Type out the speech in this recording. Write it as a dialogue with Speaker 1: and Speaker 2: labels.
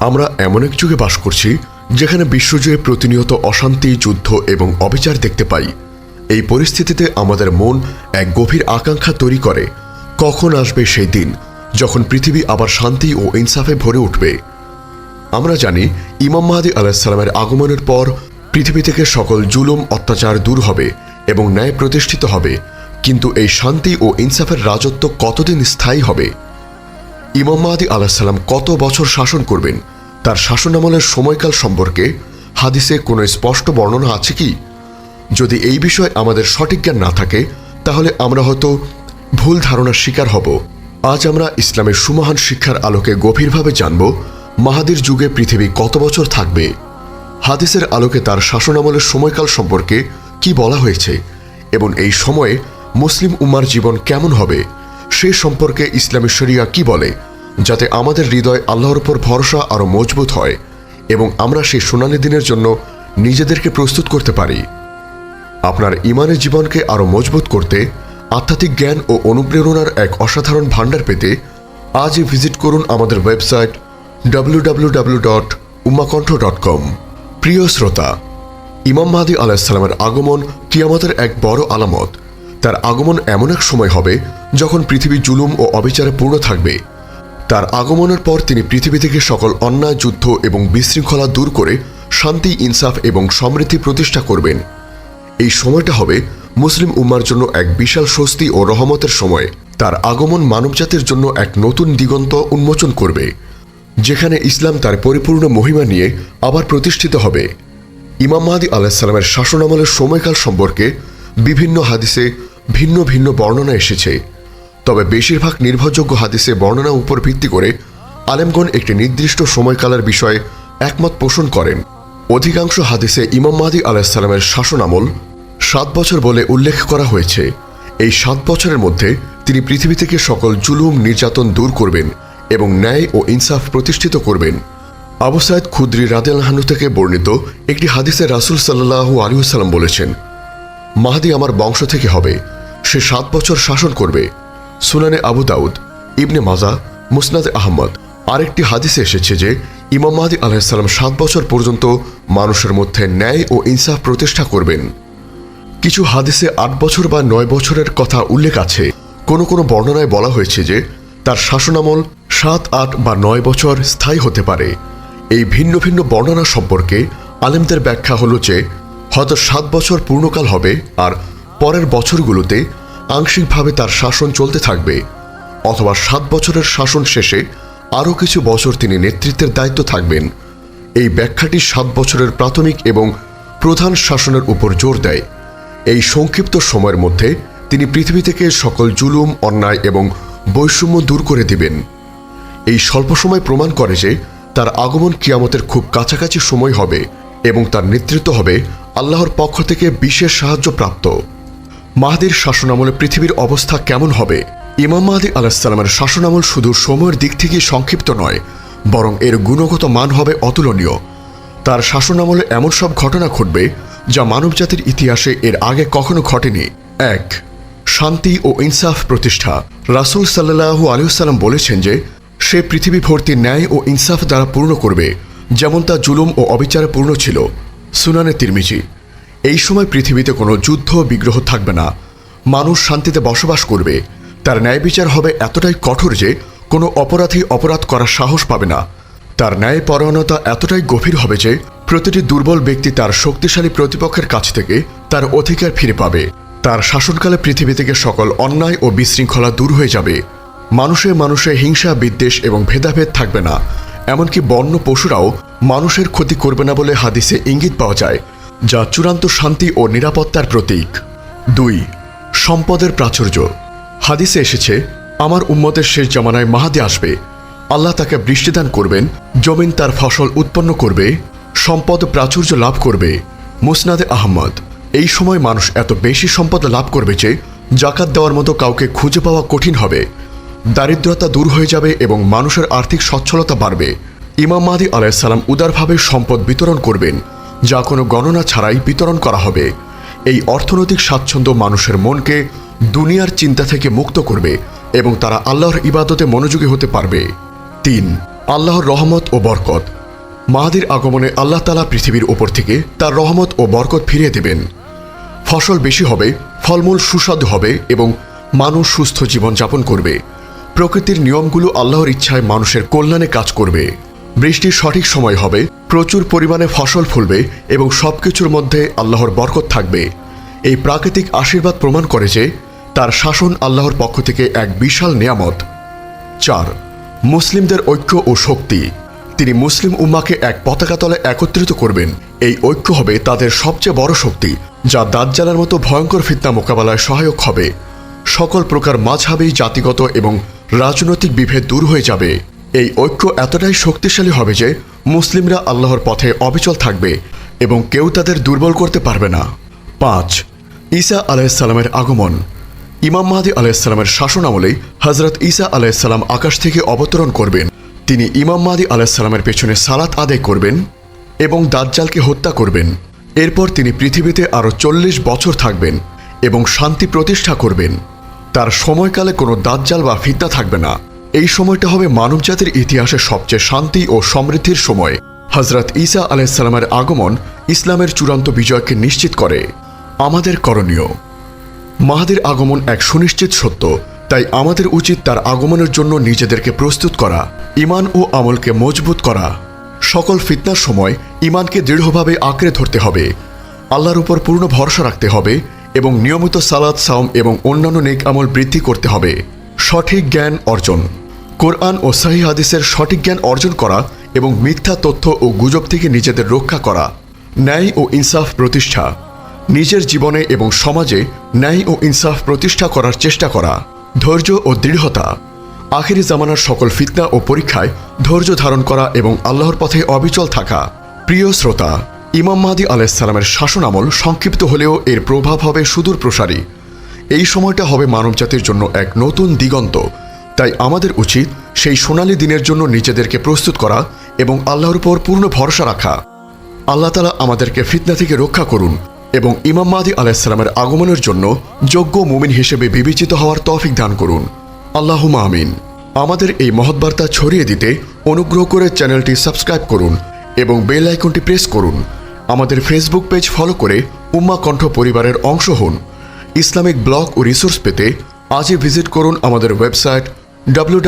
Speaker 1: আমরা এমন এক যুগে বাস করছি যেখানে বিশ্বজুড়ে প্রতিনিয়ত অশান্তি, যুদ্ধ এবং অবিচার দেখতে পাই। এই পরিস্থিতিতে আমাদের মন এক গভীর আকাঙ্ক্ষা তৈরি করে, কখন আসবে সেই দিন যখন পৃথিবী আবার শান্তি ও ইনসাফে ভরে উঠবে। আমরা জানি, ইমাম মাহাদি আলাহিসাল্লামের আগমনের পর পৃথিবী থেকে সকল জুলুম, অত্যাচার দূর হবে এবং ন্যায় প্রতিষ্ঠিত হবে। কিন্তু এই শান্তি ও ইনসাফের রাজত্ব কতদিন স্থায়ী হবে? ইমাম মাহাদি আলাহিসাল্লাম কত বছর শাসন করবেন? তার শাসনামলের সময়কাল সম্পর্কে হাদিসে কোনো স্পষ্ট বর্ণনা আছে কি? যদি এই বিষয়ে আমাদের সঠিক জ্ঞান না থাকে, তাহলে আমরা হয়তো ভুল ধারণার শিকার হব। আজ আমরা ইসলামের সুমহান শিক্ষার আলোকে গভীরভাবে জানব মাহাদির যুগে পৃথিবী কত বছর থাকবে। হাদিসের আলোকে তার শাসনামলের সময়কাল সম্পর্কে কি বলা হয়েছে এবং এই সময়ে মুসলিম উম্মার জীবন কেমন হবে? সে সম্পর্কে ইসলামী শরিয়া কি বলে? যাতে আমাদের হৃদয় আল্লাহর উপর ভরসা আরও মজবুত হয় এবং আমরা সেই সোনালি দিনের জন্য নিজেদেরকে প্রস্তুত করতে পারি। আপনার ইমানের জীবনকে আরও মজবুত করতে, আধ্যাত্মিক জ্ঞান ও অনুপ্রেরণার এক অসাধারণ ভাণ্ডার পেতে আজই ভিজিট করুন আমাদের ওয়েবসাইট www.umakonఠ.com প্রিয় শ্রোতা, ইমাম মাহাদি আলাহিসাল্লামের আগমন কিয়ামতের এক বড় আলামত। তার আগমন এমন এক সময় হবে যখন পৃথিবী জুলুম ও অবিচারে পূর্ণ থাকবে। তার আগমনের পর তিনি পৃথিবী থেকে সকল অন্যায়, যুদ্ধ এবং বিশৃঙ্খলা দূর করে শান্তি, ইনসাফ এবং সমৃদ্ধি প্রতিষ্ঠা করবেন। এই সময়টা হবে মুসলিম উম্মার জন্য এক বিশাল স্বস্তি ও রহমতের সময়। তার আগমন মানবজাতির জন্য এক নতুন দিগন্ত উন্মোচন করবে, যেখানে ইসলাম তার পরিপূর্ণ মহিমা নিয়ে আবার প্রতিষ্ঠিত হবে। ইমাম মাহাদি আলাহিসাল্লামের শাসনামলের সময়কাল সম্পর্কে বিভিন্ন হাদিসে ভিন্ন ভিন্ন বর্ণনা এসেছে। তবে বেশিরভাগ নির্ভরযোগ্য হাদিসে বর্ণনা উপর ভিত্তি করে আলেমগণ একটি নির্দিষ্ট সময়কালের বিষয়ে একমত পোষণ করেন। অধিকাংশ হাদিসে ইমাম মাহাদি আলাহিসাল্লামের শাসনামল সাত বছর বলে উল্লেখ করা হয়েছে। এই সাত বছরের মধ্যে তিনি পৃথিবী থেকে সকল জুলুম, নির্যাতন দূর করবেন এবং ন্যায় ও ইনসাফ প্রতিষ্ঠিত করবেন। আবু সাইদ খুদ্রি রাদেলাহানু থেকে বর্ণিত একটি হাদিসে রাসুল সাল্লাহু আলিউসাল্লাম বলেছেন, মাহাদি আমার বংশ থেকে হবে। সে সাত বছর শাসন করবে। সুনানে আবু দাউদ, ইবনে মাজা, মুসনাদ আহমদ। আরেকটি হাদিসে এসেছে যে, ইমাম মাহাদি আলাহিসাল্লাম সাত বছর পর্যন্ত মানুষের মধ্যে ন্যায় ও ইনসাফ প্রতিষ্ঠা করবেন। কিছু হাদিসে আট বছর বা নয় বছরের কথা উল্লেখ আছে। কোনো কোনো বর্ণনায় বলা হয়েছে যে, তার শাসনামল সাত, আট বা নয় বছর স্থায়ী হতে পারে। এই ভিন্ন ভিন্ন বর্ণনা সম্পর্কে আলেমদের ব্যাখ্যা হল যে, হয়তো সাত বছর পূর্ণকাল হবে আর পরের বছরগুলোতে আংশিকভাবে তার শাসন চলতে থাকবে, অথবা সাত বছরের শাসন শেষে আরও কিছু বছর তিনি নেতৃত্বের দায়িত্ব থাকবেন। এই ব্যাখ্যাটি সাত বছরের প্রাথমিক এবং প্রধান শাসনের উপর জোর দেয়। এই সংক্ষিপ্ত সময়ের মধ্যে তিনি পৃথিবী থেকে সকল জুলুম, অন্যায় এবং বৈষম্য দূর করে দিবেন। এই স্বল্প সময় প্রমাণ করে যে তার আগমন কিয়ামতের খুব কাছাকাছি সময় হবে এবং তার নেতৃত্ব হবে আল্লাহর পক্ষ থেকে বিশেষ সাহায্য প্রাপ্ত মাহাদির শাসনামলে পৃথিবীর অবস্থা কেমন হবে? ইমাম মাহাদি আলাহিসাল্লামের শাসনামল শুধু সময়ের দিক থেকে সংক্ষিপ্ত নয়, বরং এর গুণগত মান হবে অতুলনীয়। তার শাসনামলে এমন সব ঘটনা ঘটবে যা মানবজাতির ইতিহাসে এর আগে কখনো ঘটেনি। এক, শান্তি ও ইনসাফ প্রতিষ্ঠা। রাসুল সাল্লাহু আলিউসাল্লাম বলেছেন যে, সে পৃথিবী ভর্তি ন্যায় ও ইনসাফ দ্বারা পূর্ণ করবে, যেমন তা জুলুম ও অবিচারে পূর্ণ ছিল। সুনানে তিরমিজি। এই সময় পৃথিবীতে কোনো যুদ্ধ বিগ্রহ থাকবে না। মানুষ শান্তিতে বসবাস করবে। তার ন্যায় বিচার হবে এতটাই কঠোর যে কোনো অপরাধী অপরাধ করার সাহস পাবে না। তার ন্যায় পরায়ণতা এতটাই গভীর হবে যে প্রতিটি দুর্বল ব্যক্তি তার শক্তিশালী প্রতিপক্ষের কাছ থেকে তার অধিকার ফিরে পাবে। তার শাসনকালে পৃথিবী থেকে সকল অন্যায় ও বিশৃঙ্খলা দূর হয়ে যাবে। মানুষে মানুষে হিংসা, বিদ্বেষ এবং ভেদাভেদ থাকবে না। এমনকি বন্য পশুরাও মানুষের ক্ষতি করবে না বলে হাদিসে ইঙ্গিত পাওয়া যায়। যা চূড়ান্ত শান্তি ও নিরাপত্তার প্রতীক। দুই, সম্পদের প্রাচুর্য। হাদিসে এসেছে, আমার উম্মতের শেষ জামানায় মাহাদি আসবে। আল্লাহ তাকে বৃষ্টিদান করবেন, জমিন তার ফসল উৎপন্ন করবে, সম্পদ প্রাচুর্য লাভ করবে। মুসনাদে আহমদ, এই সময় মানুষ এত বেশি সম্পদ লাভ করবে যে, জাকাত দেওয়ার মতো কাউকে খুঁজে পাওয়া কঠিন হবে। দারিদ্রতা দূর হয়ে যাবে এবং মানুষের আর্থিক সচ্ছলতা বাড়বে। ইমাম মাহাদি আলাইসাল্লাম উদারভাবে সম্পদ বিতরণ করবেন। যা কোনো গণনা ছাড়াই বিতরণ করা হবে। এই অর্থনৈতিক স্বাচ্ছন্দ্য মানুষের মনকে দুনিয়ার চিন্তা থেকে মুক্ত করবে এবং তারা আল্লাহর ইবাদতে মনোযোগী হতে পারবে। তিন, আল্লাহর রহমত ও বরকত। মাহাদির আগমনে আল্লাহ তালা পৃথিবীর ওপর থেকে তার রহমত ও বরকত ফিরিয়ে দেবেন। ফসল বেশি হবে, ফলমূল সুস্বাদু হবে এবং মানুষ সুস্থ জীবনযাপন করবে। প্রকৃতির নিয়মগুলো আল্লাহর ইচ্ছায় মানুষের কল্যাণে কাজ করবে। বৃষ্টির সঠিক সময় হবে, প্রচুর পরিমাণে ফসল ফুলবে এবং সবকিছুর মধ্যে আল্লাহর বরকত থাকবে। এই প্রাকৃতিক আশীর্বাদ প্রমাণ করে যে তার শাসন আল্লাহর পক্ষ থেকে এক বিশাল নিয়ামত। চার, মুসলিমদের ঐক্য ও শক্তি। তিনি মুসলিম উম্মাকে এক পতাকা তলে একত্রিত করবেন। এই ঐক্য হবে তাদের সবচেয়ে বড় শক্তি, যা দাজ্জালের মতো ভয়ঙ্কর ফিতনা মোকাবেলায় সহায়ক হবে। সকল প্রকার মাঝহাবি, জাতিগত এবং রাজনৈতিক বিভেদ দূর হয়ে যাবে। এই ঐক্য এতটাই শক্তিশালী হবে যে মুসলিমরা আল্লাহর পথে অবিচল থাকবে এবং কেউ তাদের দুর্বল করতে পারবে না। পাঁচ, ঈসা আলাইসাল্লামের আগমন। ইমাম মাহাদি আলাইসাল্লামের শাসন আমলেই হজরত ঈসা আলাইসাল্লাম আকাশ থেকে অবতরণ করবেন। তিনি ইমাম মাহাদি আলাইসাল্লামের পেছনে সালাত আদায় করবেন এবং দাজ্জালকে হত্যা করবেন। এরপর তিনি পৃথিবীতে আরও চল্লিশ বছর থাকবেন এবং শান্তি প্রতিষ্ঠা করবেন। তার সময়কালে কোনো দাজ্জাল বা ফিতনা থাকবে না। এই সময়টা হবে মানবজাতির ইতিহাসে সবচেয়ে শান্তি ও সমৃদ্ধির সময়। হজরত ঈসা আলাইসাল্লামের আগমন ইসলামের চূড়ান্ত বিজয়কে নিশ্চিত করে। আমাদের করণীয়। মাহাদের আগমন এক সুনিশ্চিত সত্য, তাই আমাদের উচিত তার আগমনের জন্য নিজেদেরকে প্রস্তুত করা ইমান ও আমলকে মজবুত করা। সকল ফিতনার সময় ইমানকে দৃঢ়ভাবে আঁকড়ে ধরতে হবে, আল্লাহর উপর পূর্ণ ভরসা রাখতে হবে এবং নিয়মিত সালাদ সাওম এবং অন্যান্য নেক আমল বৃদ্ধি করতে হবে। সঠিক জ্ঞান অর্জন। কোরআন ও সাহি হাদিসের সঠিক জ্ঞান অর্জন করা এবং মিথ্যা তথ্য ও গুজব থেকে নিজেদের রক্ষা করা, ন্যায় ও ইনসাফ প্রতিষ্ঠা, নিজের জীবনে এবং সমাজে ন্যায় ও ইনসাফ প্রতিষ্ঠা করার চেষ্টা করা, ধৈর্য ও দৃঢ়তা, আখিরি জামানার সকল ফিতনা ও পরীক্ষায় ধৈর্য ধারণ করা এবং আল্লাহর পথে অবিচল থাকা। প্রিয় শ্রোতা, ইমাম মাহাদি আলাইসাল্লামের শাসন আমল সংক্ষিপ্ত হলেও এর প্রভাব হবে সুদূর প্রসারী এই সময়টা হবে মানবজাতির জন্য এক নতুন দিগন্ত তাই আমাদের উচিত সেই সোনালী দিনের জন্য নিজেদেরকে প্রস্তুত করা এবং আল্লাহর উপর পূর্ণ ভরসা রাখা। আল্লাহ তালা আমাদেরকে ফিতনা থেকে রক্ষা করুন এবং ইমাম মাদি আলাইসালামের আগমনের জন্য যোগ্য মুমিন হিসেবে বিবেচিত হওয়ার তৌফিক দান করুন। আল্লাহ আমিন। আমাদের এই মহৎবার্তা ছড়িয়ে দিতে অনুগ্রহ করে চ্যানেলটি সাবস্ক্রাইব করুন এবং বেল আইকনটি প্রেস করুন। আমাদের ফেসবুক পেজ ফলো করে উম্মা কণ্ঠ পরিবারের অংশ হন। ইসলামিক ব্লগ ও রিসোর্স পেতে আজই ভিজিট করুন আমাদের ওয়েবসাইট ডাব্লিউ